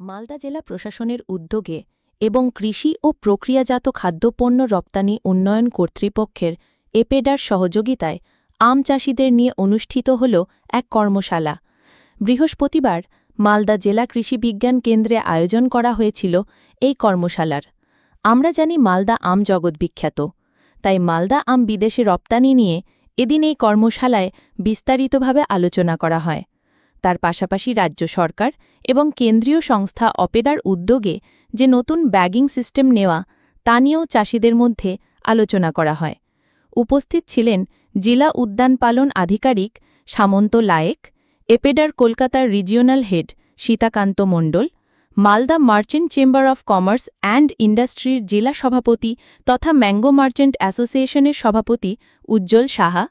মালদা জেলা প্রশাসনের উদ্যোগে এবং কৃষি ও প্রক্রিয়াজাত খাদ্যপণ্য রপ্তানি উন্নয়ন কর্তৃপক্ষের এপেডার সহযোগিতায় আম চাষিদের নিয়ে অনুষ্ঠিত হল এক কর্মশালা। বৃহস্পতিবার মালদা জেলা কৃষি বিজ্ঞান কেন্দ্রে আয়োজন করা হয়েছিল এই কর্মশালার। আমরা জানি মালদা আম জগৎ বিখ্যাত। তাই মালদা আম বিদেশে রপ্তানি নিয়ে এদিন এই কর্মশালায় বিস্তারিতভাবে আলোচনা করা হয়। তার পাশাপাশি রাজ্য সরকার এবং কেন্দ্রীয় সংস্থা অপেডার উদ্যোগে যে নতুন ব্যাগিং সিস্টেম নেওয়া, তা নিয়েও চাষিদের মধ্যে আলোচনা করা হয়। উপস্থিত ছিলেন জেলা উদ্যান পালন আধিকারিক সামন্ত লায়েক, এপেডার কলকাতার regional head Sitakanta Mondal, Malda merchant chamber of commerce and ইন্ডাস্ট্রির জেলা সভাপতি তথা ম্যাঙ্গো মার্চেন্ট অ্যাসোসিয়েশনের সভাপতি উজ্জ্বল সাহা,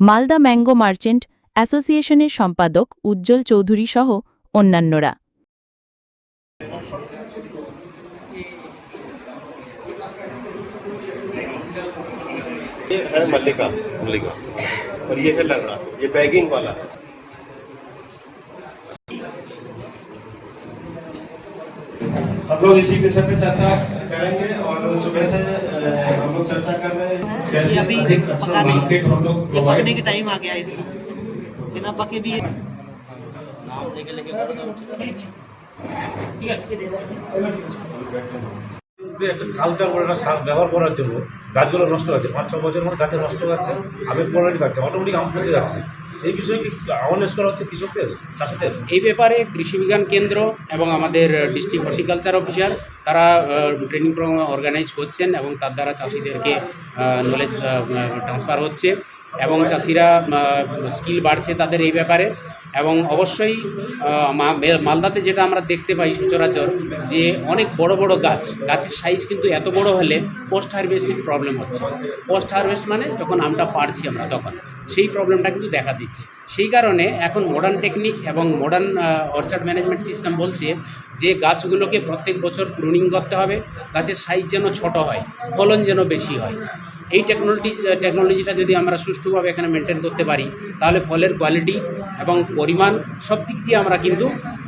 মালদা ম্যাঙ্গো মার্চেন্ট অ্যাসোসিয়েশনের সম্পাদক উজ্জ্বল চৌধুরী সহ অন্যান্যরা ये है मल्लिका मल्लिका और ये है लंगड़ा ये बैगिंग वाला है हम लोग इसी विषय पे चर्चा करेंगे और सुबह से अ, हम लोग चर्चा कर रहे हैं ये कैसे अभी अधिक अच्छा पका नहीं मार्केट हम लोग ये प्रोवाइड पकने के टाइम आ गया কেনা পাকে দিয়ে নাম দেখে লিখে ঠিক আছে। হালকা করে সার ব্যবহার করার জন্য গাছগুলো নষ্ট হচ্ছে। পাঁচ ছ বছরের মধ্যে গাছে নষ্ট হচ্ছে আবেগ পরিণতি থাকছে অটোমেটিক আম পচে যাচ্ছে। এই বিষয়ে কি অ্যাওয়ারনেস করা হচ্ছে কৃষকদের চাষিদের? এই ব্যাপারে কৃষি বিজ্ঞান কেন্দ্র এবং আমাদের ডিস্ট্রিক্ট হর্টিকালচার অফিসার তারা ট্রেনিং প্রোগ্রাম অর্গানাইজ করছেন এবং তার দ্বারা চাষিদেরকে নলেজ ট্রান্সফার হচ্ছে। এবং চাষিরা স্কিল বাড়ছে তাদের এই ব্যাপারে। এবং অবশ্যই মালদাতে যেটা আমরা দেখতে পাই সচরাচর যে অনেক বড় বড় গাছ, গাছের সাইজ কিন্তু এত বড় হলে পোস্ট হারভেস্টের প্রবলেম হচ্ছে। পোস্ট হারভেস্ট মানে যখন আমটা পারছি আমরা তখন, সেই প্রবলেমটা কিন্তু দেখা দিচ্ছে। সেই কারণে এখন মডার্ন টেকনিক এবং মডার্ন অর্চার্ড ম্যানেজমেন্ট সিস্টেম বলছে যে গাছগুলোকে প্রত্যেক বছর প্রুনিং করতে হবে, গাছের সাইজ যেন ছোট হয়, ফলন যেন বেশি হয়। এই টেকনোলজি টেকনোলজিটা যদি আমরা সুষ্ঠুভাবে এখানে মেনটেন করতে পারি, তাহলে ফলের কোয়ালিটি এবং পরিমাণ সব দিক দিয়ে আমরা কিন্তু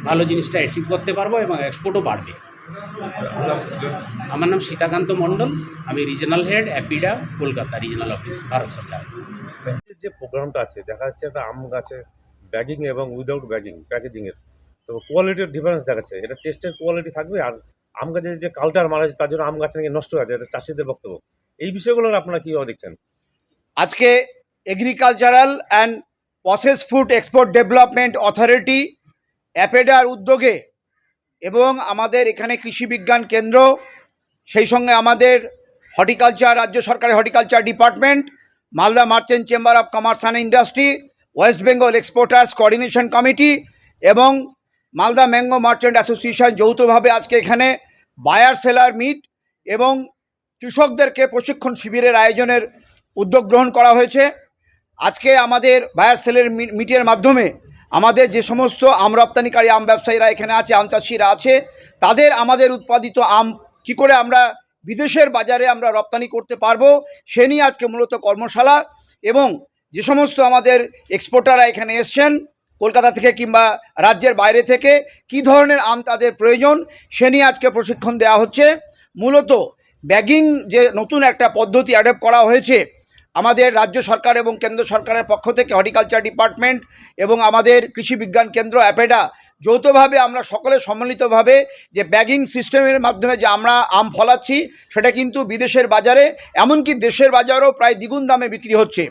ভালো জিনিসটা অ্যাচিভ করতে পারব এবং এক্সপোর্টও বাড়বে। আমার নাম সীতাকান্ত মণ্ডল, আমি regional head APEDA Kolkata regional office Bharat সরকার। যে প্রোগ্রামটা আছে, দেখা যাচ্ছে একটা আম গাছে ব্যাগিং এবং উইদাউট ব্যাগিং প্যাকেজিংয়ের তো কোয়ালিটির ডিফারেন্স দেখাচ্ছে, এটা টেস্টের কোয়ালিটি থাকবে আর আম গাছের যে কালচার মারা তার জন্য আম গাছ নাকি নষ্ট হয়ে যাচ্ছে, এটা চাষিদের বক্তব্য। এই বিষয়গুলোর আপনারা কীভাবে দেখছেন? আজকে agricultural and process food export development authority অ্যাপেডার উদ্যোগে এবং আমাদের এখানে কৃষি বিজ্ঞান কেন্দ্র, সেই সঙ্গে আমাদের হর্টিকালচার, রাজ্য সরকারের horticulture department, Malda merchant chamber of commerce and industry, West Bengal exporters coordination committee এবং মালদা ম্যাঙ্গো মার্চেন্ট অ্যাসোসিয়েশন যৌথভাবে আজকে এখানে বায়ার সেলার মিট এবং কৃষকদেরকে প্রশিক্ষণ শিবিরের আয়োজনের উদ্যোগ গ্রহণ করা হয়েছে। আজকে আমাদের বায়ার সেলের মিটের মাধ্যমে আমাদের যে সমস্ত আম রপ্তানিকারী, আম ব্যবসায়ীরা এখানে আছে, আম চাষিরা আছে, তাদের আমাদের উৎপাদিত আম কি করে আমরা বিদেশের বাজারে আমরা রপ্তানি করতে পারব, সে নিয়ে আজকে মূলত কর্মশালা এবং যে সমস্ত আমাদের এক্সপোর্টাররা এখানে এসছেন কলকাতা থেকে কিংবা রাজ্যের বাইরে থেকে, কি ধরনের আম তাদের প্রয়োজন, সে নিয়ে আজকে প্রশিক্ষণ দেওয়া হচ্ছে। মূলত ব্যাগিং যে নতুন একটা পদ্ধতি অ্যাডপ্ট করা হয়েছে, আমাদের রাজ্য সরকার এবং কেন্দ্র সরকারের পক্ষ থেকে হর্টিকালচার ডিপার্টমেন্ট এবং আমাদের কৃষি বিজ্ঞান কেন্দ্র অ্যাপেডা যৌথভাবে আমরা সকলে সম্মিলিতভাবে যে ব্যাগিং সিস্টেমের মাধ্যমে যে আমরা আম ফলাচ্ছি, সেটা কিন্তু বিদেশের বাজারে, এমনকি দেশের বাজারেও প্রায় দ্বিগুণ দামে বিক্রি হচ্ছে।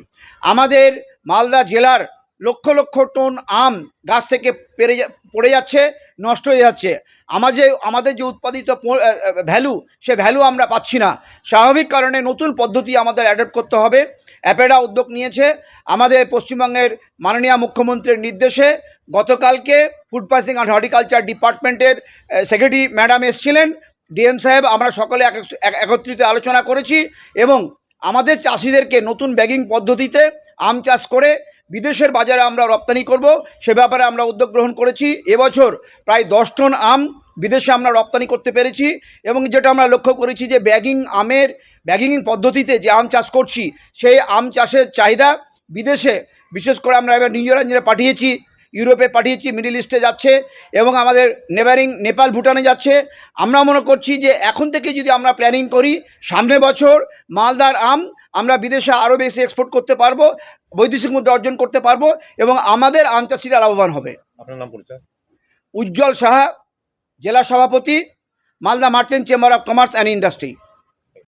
আমাদের মালদা জেলার লক্ষ লক্ষ টন আম গাছ থেকে পেরে পড়ে যাচ্ছে, নষ্ট হয়ে যাচ্ছে। আমার যে, আমাদের যে উৎপাদিত ভ্যালু, সে ভ্যালু আমরা পাচ্ছি না। স্বাভাবিক কারণে নতুন পদ্ধতি আমাদের অ্যাডপ্ট করতে হবে। অ্যাপেডা উদ্যোগ নিয়েছে। আমাদের পশ্চিমবঙ্গের মাননীয় মুখ্যমন্ত্রীর নির্দেশে গতকালকে ফুড প্রসেসিং অ্যান্ড হর্টিকালচার ডিপার্টমেন্টের সেক্রেটারি ম্যাডাম এসছিলেন। ডিএম সাহেব, আমরা সকলে এক- এক- একত্রিত আলোচনা করেছি এবং আমাদের চাষিদেরকে নতুন ব্যাগিং পদ্ধতিতে আম চাষ করে বিদেশের বাজারে আমরা রপ্তানি করব। সে ব্যাপারে আমরা উদ্যোগ গ্রহণ করেছি। এবছর প্রায় দশ টন আম বিদেশে আমরা রপ্তানি করতে পেরেছি এবং যেটা আমরা লক্ষ্য করেছি যে ব্যাগিং আমের ব্যাগিং পদ্ধতিতে যে আম চাষ করছি, সেই আম চাষের চাহিদা বিদেশে, বিশেষ করে আমরা এবার নিউজিল্যান্ডে পাঠিয়েছি। ইউরোপে পাঠিয়েছি মিডিল ইস্টে যাচ্ছে এবং আমাদের নেবারিং নেপাল ভুটানে যাচ্ছে। আমরা মনে করছি যে এখন থেকে যদি আমরা প্ল্যানিং করি সামনে বছর মালদার আম আমরা বিদেশে আরও বেশি এক্সপোর্ট করতে পারব বৈদেশিক মুদ্রা অর্জন করতে পারব এবং আমাদের আম চাষিরা লাভবান হবে। আপনার নাম পরিচয়? উজ্জ্বল সাহা জেলা সভাপতি Malda merchant chamber of commerce and industry.